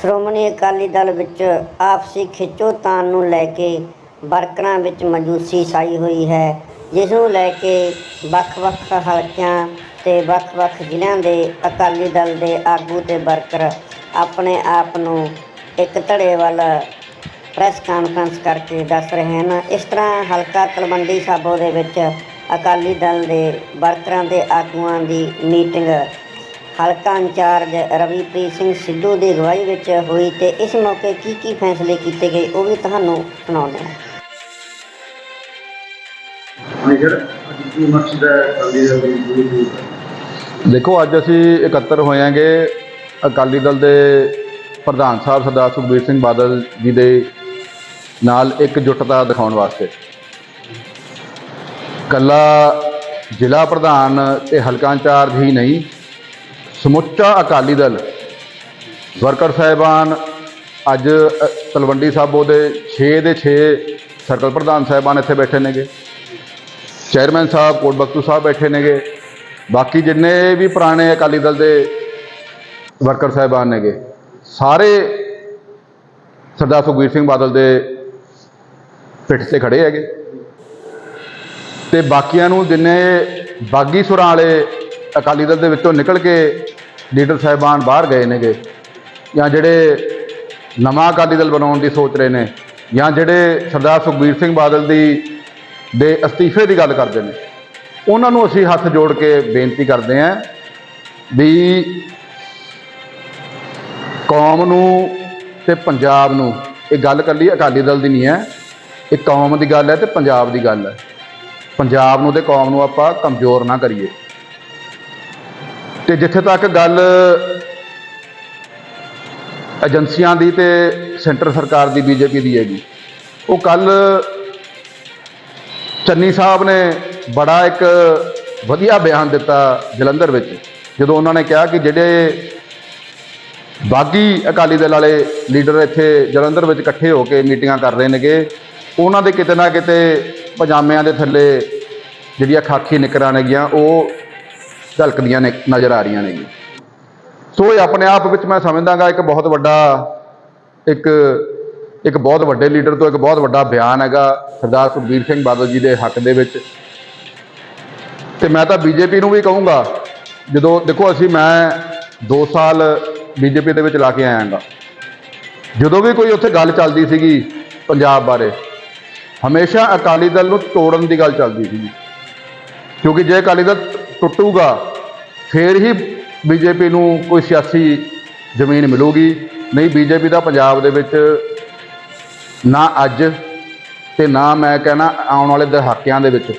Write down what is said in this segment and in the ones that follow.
ਸ਼੍ਰੋਮਣੀ ਅਕਾਲੀ ਦਲ ਵਿੱਚ ਆਪਸੀ ਖਿੱਚੋਤਾਣ ਨੂੰ ਲੈ ਕੇ ਵਰਕਰਾਂ ਵਿੱਚ ਮਜੂਸੀ ਛਾਈ ਹੋਈ ਹੈ, ਜਿਸ ਨੂੰ ਲੈ ਕੇ ਵੱਖ-ਵੱਖ ਹਲਕਿਆਂ ਤੇ ਵੱਖ-ਵੱਖ ਜ਼ਿਲ੍ਹਿਆਂ ਦੇ ਅਕਾਲੀ ਦਲ ਦੇ ਆਗੂ ਤੇ ਵਰਕਰ ਆਪਣੇ ਆਪ ਨੂੰ ਇੱਕ ਧੜੇ ਵੱਲ ਪ੍ਰੈਸ ਕਾਨਫਰੰਸ ਕਰਕੇ ਦੱਸ ਰਹੇ ਹਨ। ਇਸ ਤਰ੍ਹਾਂ ਹਲਕਾ ਤਲਵੰਡੀ ਸਾਬੋ ਦੇ ਵਿੱਚ ਅਕਾਲੀ ਦਲ ਦੇ ਵਰਕਰਾਂ ਦੇ ਆਗੂਆਂ ਦੀ ਮੀਟਿੰਗ ਹਲਕਾ ਇੰਚਾਰਜ ਰਵੀਪ੍ਰੀਤ ਸਿੰਘ ਸਿੱਧੂ ਦੀ ਅਗਵਾਈ ਵਿੱਚ ਹੋਈ ਤੇ ਇਸ ਮੌਕੇ ਕੀ ਕੀ ਫੈਸਲੇ ਕੀਤੇ ਗਏ ਉਹ ਵੀ ਤੁਹਾਨੂੰ ਸੁਣਾਉਂਦੇ ਹਾਂ। ਦੇਖੋ ਅੱਜ ਅਸੀਂ ਇਕੱਤਰ ਹੋਇਆਂਗੇ। ਅਕਾਲੀ ਦਲ ਦੇ ਪ੍ਰਧਾਨ ਸਾਹਿਬ ਸਰਦਾਰ ਸੁਖਬੀਰ ਸਿੰਘ ਬਾਦਲ ਜੀ ਦੇ ਨਾਲ ਇਕਜੁੱਟਤਾ ਦਿਖਾਉਣ ਵਾਸਤੇ। ਕੱਲਾ ਜ਼ਿਲ੍ਹਾ ਪ੍ਰਧਾਨ ਤੇ ਹਲਕਾ ਇੰਚਾਰਜ ਹੀ ਨਹੀਂ ਸਮੁੱਚਾ ਅਕਾਲੀ ਦਲ। ਵਰਕਰ ਸਾਹਿਬਾਨ, ਅੱਜ ਤਲਵੰਡੀ ਸਾਬੋ ਦੇ 6 ਦੇ 6 ਸਰਕਲ ਪ੍ਰਧਾਨ ਸਾਹਿਬਾਨ ਇੱਥੇ ਬੈਠੇ ਨੇਗੇ। ਚੇਅਰਮੈਨ ਸਾਹਿਬ, ਕੋਟ ਬਖਤੂ ਸਾਹਿਬ ਬੈਠੇ ਨੇਗੇ। ਬਾਕੀ ਜਿੰਨੇ ਵੀ ਪੁਰਾਣੇ ਅਕਾਲੀ ਦਲ ਦੇ ਵਰਕਰ ਸਾਹਿਬਾਨ ਨੇਗੇ, ਸਾਰੇ ਸਰਦਾਰ ਸੁਖਬੀਰ ਸਿੰਘ ਬਾਦਲ ਦੇ ਪਿੱਠ ਤੇ ਖੜੇ ਹੈਗੇ। ਤੇ ਬਾਕੀਆਂ ਨੂੰ ਜਿੰਨੇ ਬਾਗੀ ਸੁਰਾਂ ਵਾਲੇ ਅਕਾਲੀ ਦਲ ਦੇ ਵਿੱਚੋਂ ਨਿਕਲ ਕੇ ਲੀਡਰ ਸਾਹਿਬਾਨ ਬਾਹਰ ਗਏ ਨੇਗੇ, ਜਾਂ ਜਿਹੜੇ ਨਵਾਂ ਅਕਾਲੀ ਦਲ ਬਣਾਉਣ ਦੀ ਸੋਚ ਰਹੇ ਨੇ, ਜਾਂ ਜਿਹੜੇ ਸਰਦਾਰ ਸੁਖਬੀਰ ਸਿੰਘ ਬਾਦਲ ਦੀ, ਦੇ ਅਸਤੀਫੇ ਦੀ ਗੱਲ ਕਰਦੇ ਨੇ, ਉਹਨਾਂ ਨੂੰ ਅਸੀਂ ਹੱਥ ਜੋੜ ਕੇ ਬੇਨਤੀ ਕਰਦੇ ਹਾਂ ਵੀ ਕੌਮ ਨੂੰ ਤੇ ਪੰਜਾਬ ਨੂੰ, ਇਹ ਗੱਲ ਕੱਲੀ ਅਕਾਲੀ ਦਲ ਦੀ ਨਹੀਂ ਹੈ, ਇਹ ਕੌਮ ਦੀ ਗੱਲ ਹੈ ਤੇ ਪੰਜਾਬ ਦੀ ਗੱਲ ਹੈ। ਪੰਜਾਬ ਨੂੰ ਤੇ ਕੌਮ ਨੂੰ ਆਪਾਂ ਕਮਜ਼ੋਰ ਨਾ ਕਰੀਏ। ਤੇ ਜਿੱਥੇ ਤੱਕ ਗੱਲ ਏਜੰਸੀਆਂ ਦੀ ਤੇ ਸੈਂਟਰ ਸਰਕਾਰ ਦੀ, ਬੀਜੇਪੀ ਦੀ ਹੈਗੀ। ਉਹ ਕੱਲ ਚੰਨੀ ਸਾਹਿਬ ਨੇ ਬੜਾ ਇੱਕ ਵਧੀਆ ਬਿਆਨ ਦਿੱਤਾ ਜਲੰਧਰ ਵਿੱਚ, ਜਦੋਂ ਉਹਨਾਂ ਨੇ ਕਿਹਾ ਕਿ ਜਿਹੜੇ ਬਾਗੀ ਅਕਾਲੀ ਦਲ ਵਾਲੇ ਲੀਡਰ ਇੱਥੇ ਜਲੰਧਰ ਵਿੱਚ ਇਕੱਠੇ ਹੋ ਕੇ ਮੀਟਿੰਗਾਂ ਕਰ ਰਹੇ ਨੇਗੇ, ਉਹਨਾਂ ਦੇ ਕਿਤੇ ਨਾ ਕਿਤੇ ਪਜਾਮਿਆਂ ਦੇ ਥੱਲੇ ਜਿਹੜੀਆਂ ਖਾਕੀ ਨਿਕਰਾਂ ਨੇਗੀਆਂ, ਉਹ ਝਲਕਦੀਆਂ ਨੇ, ਨਜ਼ਰ ਆ ਰਹੀਆਂ ਨੇਗੀਆਂ ਸੋ ਇਹ ਆਪਣੇ ਆਪ ਵਿੱਚ ਮੈਂ ਸਮਝਦਾਗਾ, ਇੱਕ ਬਹੁਤ ਵੱਡਾ, ਇੱਕ ਇੱਕ ਬਹੁਤ ਵੱਡੇ ਲੀਡਰ ਤੋਂ ਇੱਕ ਬਹੁਤ ਵੱਡਾ ਬਿਆਨ ਹੈਗਾ ਸਰਦਾਰ ਸੁਖਬੀਰ ਸਿੰਘ ਬਾਦਲ ਜੀ ਦੇ ਹੱਕ ਦੇ ਵਿੱਚ। ਤੇ ਮੈਂ ਤਾਂ ਬੀਜੇਪੀ ਨੂੰ ਵੀ ਕਹੂੰਗਾ, ਜਦੋਂ ਦੇਖੋ ਅਸੀਂ ਮੈਂ 2 ਸਾਲ ਬੀਜੇਪੀ ਦੇ ਵਿੱਚ ਲਾ ਕੇ ਆਇਆਗਾ। ਜਦੋਂ ਵੀ ਕੋਈ ਉੱਥੇ ਗੱਲ ਚੱਲਦੀ ਸੀਗੀ ਪੰਜਾਬ ਬਾਰੇ, ਹਮੇਸ਼ਾ ਅਕਾਲੀ ਦਲ ਨੂੰ ਤੋੜਨ ਦੀ ਗੱਲ ਚੱਲਦੀ ਸੀਗੀ। ਕਿਉਂਕਿ ਜੇ ਅਕਾਲੀ ਦਲ ਟੁੱਟੂਗਾ ਫੇਰ ਹੀ ਬੀਜੇਪੀ ਨੂੰ ਕੋਈ ਸਿਆਸੀ ਜ਼ਮੀਨ ਮਿਲੂਗੀ। ਨਹੀਂ ਬੀਜੇਪੀ ਦਾ ਪੰਜਾਬ ਦੇ ਵਿੱਚ ਨਾ ਅੱਜ ਤੇ ਨਾ ਮੈਂ ਕਹਿਣਾ ਆਉਣ ਵਾਲੇ ਦਹਾਕਿਆਂ ਦੇ ਵਿੱਚ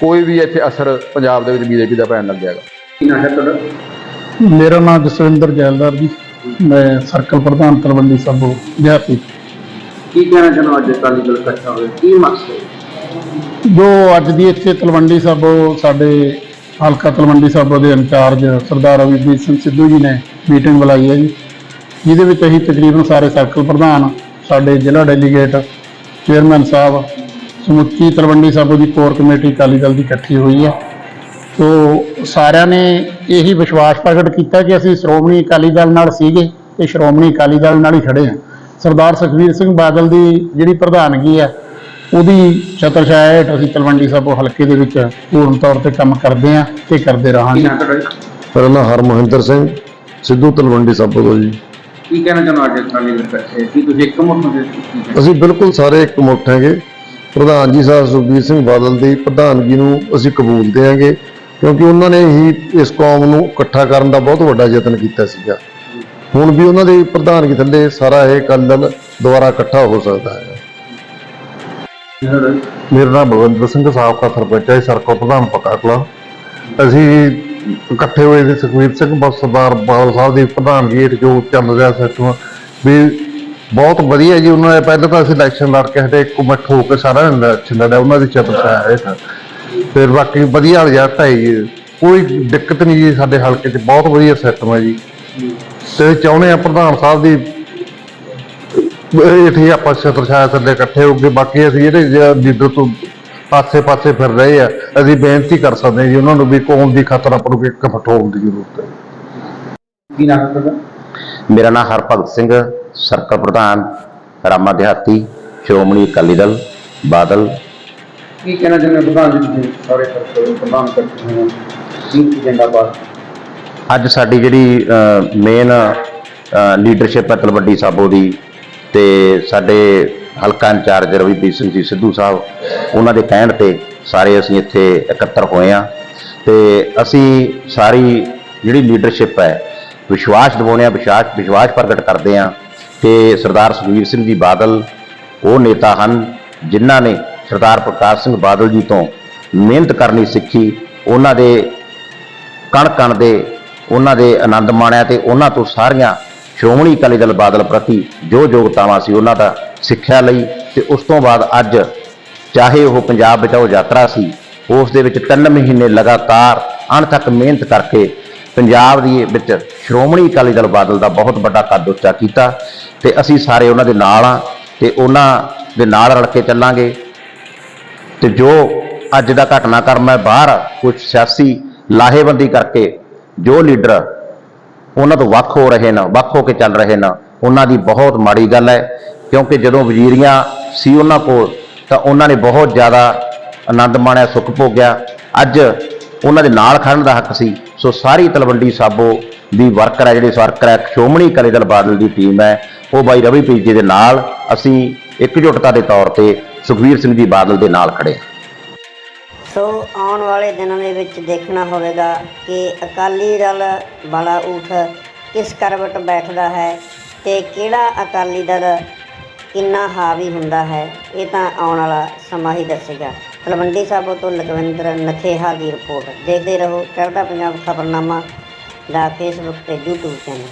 ਕੋਈ ਵੀ ਇੱਥੇ ਅਸਰ ਪੰਜਾਬ ਦੇ ਵਿੱਚ ਬੀਜੇਪੀ ਦਾ ਪੈਣ ਲੱਗਿਆਗਾ ਕੀ ਨਾਮ ਹੈ ਤੁਹਾਡਾ? ਮੇਰਾ ਨਾਮ ਜਸਵਿੰਦਰ ਜੈਲਦਾਰ ਜੀ। ਮੈਂ ਸਰਕਲ ਪ੍ਰਧਾਨ ਤਲਵੰਡੀ ਸਾਬੋ ਜੈਪੀ ਕੀ ਕਹਿਣਾ ਚਾਹੁੰਦੇ ਅੱਜ ਅਕਾਲੀ ਦਲ ਇਕੱਠਾ ਹੋਇਆ ਕੀ ਮਕਸਦ ਜੋ ਅੱਜ ਦੀ ਇੱਥੇ ਤਲਵੰਡੀ ਸਾਬੋ ਸਾਡੇ ਹਲਕਾ ਤਲਵੰਡੀ ਸਾਬੋ ਦੇ ਇੰਚਾਰਜ ਸਰਦਾਰ ਰਵੀਪ੍ਰੀਤ ਸਿੰਘ ਸਿੱਧੂ ਜੀ ਨੇ ਮੀਟਿੰਗ ਬੁਲਾਈ ਹੈ ਜੀ। ਜਿਹਦੇ ਵਿੱਚ ਅਸੀਂ ਤਕਰੀਬਨ ਸਾਰੇ ਸਰਕਲ ਪ੍ਰਧਾਨ, ਸਾਡੇ ਜ਼ਿਲ੍ਹਾ ਡੈਲੀਗੇਟ ਚੇਅਰਮੈਨ ਸਾਹਿਬ, ਸਮੁੱਚੀ ਤਲਵੰਡੀ ਸਾਬੋ ਦੀ ਕੋਰ ਕਮੇਟੀ ਅਕਾਲੀ ਦਲ ਦੀ ਇਕੱਠੀ ਹੋਈ ਹੈ। ਸੋ ਸਾਰਿਆਂ ਨੇ ਇਹੀ ਵਿਸ਼ਵਾਸ ਪ੍ਰਗਟ ਕੀਤਾ ਕਿ ਅਸੀਂ ਸ਼੍ਰੋਮਣੀ ਅਕਾਲੀ ਦਲ ਨਾਲ ਸੀਗੇ ਤੇ ਸ਼੍ਰੋਮਣੀ ਅਕਾਲੀ ਦਲ ਨਾਲ ਹੀ ਖੜੇ ਹਾਂ। ਸਰਦਾਰ ਸੁਖਬੀਰ ਸਿੰਘ ਬਾਦਲ ਦੀ ਜਿਹੜੀ ਪ੍ਰਧਾਨਗੀ ਹੈ ਉਹਦੀ ਛਤਰ ਛਾਇਆ ਹੇਠ ਅਸੀਂ ਤਲਵੰਡੀ ਸਾਬੋ ਹਲਕੇ ਦੇ ਵਿੱਚ ਪੂਰਨ ਤੌਰ ਤੇ ਕੰਮ ਕਰਦੇ ਹਾਂ ਤੇ ਕਰਦੇ ਰਹਾਂਗੇ। ਮੇਰਾ ਨਾਮ ਹਰਮੋਹਿੰਦਰ ਸਿੰਘ ਸਿੱਧੂ ਤਲਵੰਡੀ ਸਾਬੋ ਤੋਂ ਜੀ। ਕੀ ਕਹਿਣਾ ਚਾਹੁੰਦੇ ਹੋ ਅੱਜ ਅਕਾਲੀ ਦਲ ਇਕੱਠੇ ਕੀ ਤੁਸੀਂ ਇੱਕ ਮੁੱਖ ਦੇ ਅਸੀਂ ਬਿਲਕੁਲ ਸਾਰੇ ਇੱਕ ਮੁੱਠ ਹੈਗੇ। ਪ੍ਰਧਾਨ ਜੀ ਸਾਹਿਬ ਸੁਖਬੀਰ ਸਿੰਘ ਬਾਦਲ ਦੀ ਪ੍ਰਧਾਨਗੀ ਨੂੰ ਅਸੀਂ ਕਬੂਲਦੇ ਹਾਂਗੇ ਕਿਉਂਕਿ ਉਹਨਾਂ ਨੇ ਹੀ ਇਸ ਕੌਮ ਨੂੰ ਇਕੱਠਾ ਕਰਨ ਦਾ ਬਹੁਤ ਵੱਡਾ ਯਤਨ ਕੀਤਾ ਸੀਗਾ। ਹੁਣ ਵੀ ਉਹਨਾਂ ਦੀ ਪ੍ਰਧਾਨਗੀ ਥੱਲੇ ਸਾਰਾ ਇਹ ਅਕਾਲੀ ਦਲ ਦੁਬਾਰਾ ਇਕੱਠਾ ਹੋ ਸਕਦਾ ਹੈ। ਮੇਰਾ ਨਾਮ ਬਲਵੰਤ ਸਿੰਘ, ਸਾਬਕਾ ਸਰਪੰਚ ਹੈ ਸਰਕਲ ਪ੍ਰਧਾਨ ਪਕਾਕਲਾ। ਅਸੀਂ ਇਕੱਠੇ ਹੋਏ ਸੀ ਸੁਖਵੀਰ ਸਿੰਘ, ਬਸ ਸਰਦਾਰ ਬਾਦਲ ਸਾਹਿਬ ਦੀ ਪ੍ਰਧਾਨਗੀ ਹੇਠ ਜੋ ਚੱਲ ਰਿਹਾ ਸਿਸਟਮ ਵੀ ਬਹੁਤ ਵਧੀਆ ਜੀ, ਉਹਨਾਂ ਨੇ ਪਹਿਲਾਂ ਤਾਂ ਅਸੀਂ ਇਲੈਕਸ਼ਨ ਲੜ ਕੇ ਹਟੇ ਇਕਮਠ ਹੋ ਕੇ ਸਾਰਾ ਇਲੈਕਸ਼ਨ ਲੜਿਆ, ਉਹਨਾਂ ਦੀ ਚਤਰ ਛਾਇਆ ਹੇਠ। ਫਿਰ ਬਾਕੀ ਵਧੀਆ ਰਿਜ਼ਲਟ ਹੈ ਜੀ। ਕੋਈ ਦਿੱਕਤ ਨਹੀਂ ਜੀ ਸਾਡੇ ਹਲਕੇ 'ਚ, ਬਹੁਤ ਵਧੀਆ ਸਿਸਟਮ ਹੈ ਜੀ। ਤੇ ਚਾਹੁੰਦੇ ਆ ਪ੍ਰਧਾਨ ਸਾਹਿਬ ਦੀ ਇੱਥੇ ਆਪਾਂ ਛਤਰ ਛਾਇਆ ਥੱਲੇ ਇਕੱਠੇ ਹੋ ਕੇ ਬਾਕੀ ਅਸੀਂ ਜਿਹੜੇ ਲੀਡਰ ਤੋਂ ਪਾਸੇ ਪਾਸੇ ਫਿਰ ਰਹੇ ਆ। ਅਸੀਂ ਬੇਨਤੀ ਕਰ ਸਕਦੇ ਹਾਂ ਜੀ ਉਹਨਾਂ ਨੂੰ ਵੀ ਕੌਮ ਦੀ ਖਾਤਰ ਆਪਾਂ ਨੂੰ ਇੱਕ ਮਠੋਲ ਦੀ ਜ਼ਰੂਰਤ ਹੈ। ਕੀ ਨਾਮ ਹੈ ਤੁਹਾਡਾ? ਮੇਰਾ ਨਾਮ ਹਰਭਗਤ ਸਿੰਘ ਸਰਕਲ ਪ੍ਰਧਾਨ ਰਾਮਾ ਦਿਹਾਤੀ ਸ਼੍ਰੋਮਣੀ ਅਕਾਲੀ ਦਲ ਬਾਦਲ। ਕੀ ਕਹਿਣਾ ਚਾਹੁੰਦੇ ਹੋ ਪ੍ਰਧਾਨ ਜੀ ਤੁਸੀਂ? ਸਾਰੇ ਸਰਕਲ ਪ੍ਰਧਾਨ ਕਰਦੇ ਹੋ। ਏਜੰਡਾ ਪਾਸ ਅੱਜ ਸਾਡੀ ਜਿਹੜੀ ਮੇਨ ਲੀਡਰਸ਼ਿਪ ਹੈ ਤਲਵੱਡੀ ਸਾਬੋ ਦੀ ਤੇ ਸਾਡੇ ਹਲਕਾ ਇੰਚਾਰਜ ਰਵੀਪ੍ਰੀਤ ਸਿੰਘ ਜੀ ਸਿੱਧੂ ਸਾਹਿਬ, ਉਹਨਾਂ ਦੇ ਕਹਿਣ ਤੇ ਸਾਰੇ ਅਸੀਂ ਇੱਥੇ ਇਕੱਤਰ ਹੋਏ ਆ ਤੇ ਅਸੀਂ ਸਾਰੀ ਜਿਹੜੀ ਲੀਡਰਸ਼ਿਪ ਹੈ, ਵਿਸ਼ਵਾਸ ਦਿਵਾਉਂਦੇ ਆ ਵਿਸ਼ਵਾਸ ਵਿਸ਼ਵਾਸ ਪ੍ਰਗਟ ਕਰਦੇ ਆ ਕਿ ਸਰਦਾਰ ਸੁਖਬੀਰ ਸਿੰਘ ਜੀ ਬਾਦਲ ਉਹ ਨੇਤਾ ਹਨ ਜਿਨ੍ਹਾਂ ਨੇ ਸਰਦਾਰ ਪ੍ਰਕਾਸ਼ ਸਿੰਘ ਬਾਦਲ ਜੀ ਤੋਂ ਮਿਹਨਤ ਕਰਨੀ ਸਿੱਖੀ, ਉਹਨਾਂ ਦੇ ਕਣ ਕਣ ਦੇ, ਉਹਨਾਂ ਦੇ ਆਨੰਦ ਮਾਣਿਆ ਤੇ ਉਹਨਾਂ ਤੋਂ ਸਾਰੀਆਂ ਸ਼੍ਰੋਮਣੀ ਅਕਾਲੀ ਦਲ ਬਾਦਲ ਪ੍ਰਤੀ ਜੋ ਯੋਗਤਾਵਾਂ ਸੀ ਉਹਨਾਂ ਦਾ ਸਿੱਖਿਆ ਲਈ ਤੇ ਉਸ ਤੋਂ ਬਾਅਦ ਅੱਜ ਚਾਹੇ ਉਹ ਪੰਜਾਬ ਬਚਾਓ ਯਾਤਰਾ ਸੀ, ਉਸ ਦੇ ਵਿੱਚ 3 ਮਹੀਨੇ ਲਗਾਤਾਰ ਅਣਥੱਕ ਮਿਹਨਤ ਕਰਕੇ ਪੰਜਾਬ ਦੀ ਵਿੱਚ ਸ਼੍ਰੋਮਣੀ ਅਕਾਲੀ ਦਲ ਬਾਦਲ ਦਾ ਬਹੁਤ ਵੱਡਾ ਕੱਦ ਉੱਚਾ ਕੀਤਾ ਤੇ ਅਸੀਂ ਸਾਰੇ ਉਹਨਾਂ ਦੇ ਨਾਲ ਆ ਤੇ ਉਹਨਾਂ ਦੇ ਨਾਲ ਰਲ ਕੇ ਚੱਲਾਂਗੇ। ਤੇ ਜੋ ਅੱਜ ਦਾ ਘਟਨਾਕ੍ਰਮ ਹੈ, ਬਾਹਰ ਕੁਝ ਸਿਆਸੀ ਲਾਹੇਬੰਦੀ ਕਰਕੇ ਜੋ ਲੀਡਰ ਉਹਨਾਂ ਤੋਂ ਵੱਖ ਹੋ ਰਹੇ ਨੇ, ਵੱਖ ਹੋ ਕੇ ਚੱਲ ਰਹੇ ਨੇ, ਉਹਨਾਂ ਦੀ ਬਹੁਤ ਮਾੜੀ ਗੱਲ ਹੈ। ਕਿਉਂਕਿ ਜਦੋਂ ਵਜ਼ੀਰੀਆਂ ਸੀ ਉਹਨਾਂ ਕੋਲ, ਤਾਂ ਉਹਨਾਂ ਨੇ ਬਹੁਤ ਜ਼ਿਆਦਾ ਆਨੰਦ ਮਾਣਿਆ, ਸੁੱਖ ਭੋਗਿਆ। ਅੱਜ ਉਹਨਾਂ ਦੇ ਨਾਲ ਖੜਨ ਦਾ ਹੱਕ ਸੀ। ਸੋ ਸਾਰੀ ਤਲਵੰਡੀ ਸਾਬੋ ਦੀ ਵਰਕਰ ਹੈ, ਜਿਹੜੇ ਵਰਕਰ ਹੈ ਸ਼੍ਰੋਮਣੀ ਅਕਾਲੀ ਦਲ ਬਾਦਲ ਦੀ ਟੀਮ ਹੈ, ਉਹ ਬਾਈ ਰਵੀਪ੍ਰੀਤ ਜੀ ਦੇ ਨਾਲ ਅਸੀਂ ਇਕਜੁੱਟਤਾ ਦੇ ਤੌਰ ਤੇ ਸੁਖਵੀਰ ਸਿੰਘ ਜੀ ਬਾਦਲ ਦੇ ਨਾਲ ਖੜੇ ਹਾਂ। ਸੋ ਆਉਣ ਵਾਲੇ ਦਿਨਾਂ ਦੇ ਵਿੱਚ ਦੇਖਣਾ ਹੋਵੇਗਾ ਕਿ ਅਕਾਲੀ ਦਲ ਵਾਲਾ ਊਠ ਕਿਸ ਕਰਵਟ ਬੈਠਦਾ ਹੈ ਤੇ ਕਿਹੜਾ ਅਕਾਲੀ ਦਲ ਕਿੰਨਾ ਹਾਵੀ ਹੁੰਦਾ ਹੈ, ਇਹ ਤਾਂ ਆਉਣ ਵਾਲਾ ਸਮਾਂ ਹੀ ਦੱਸੇਗਾ। ਤਲਵੰਡੀ ਸਾਬੋ ਤੋਂ ਲਖਵਿੰਦਰ ਨਥੇਹਾ ਦੀ ਰਿਪੋਰਟ। ਦੇਖਦੇ ਰਹੋ, ਚੜ੍ਹਦਾ ਪੰਜਾਬ ਖਬਰਨਾਮਾ ਦਾ ਫੇਸਬੁੱਕ ਤੇ YouTube ਚੈਨਲ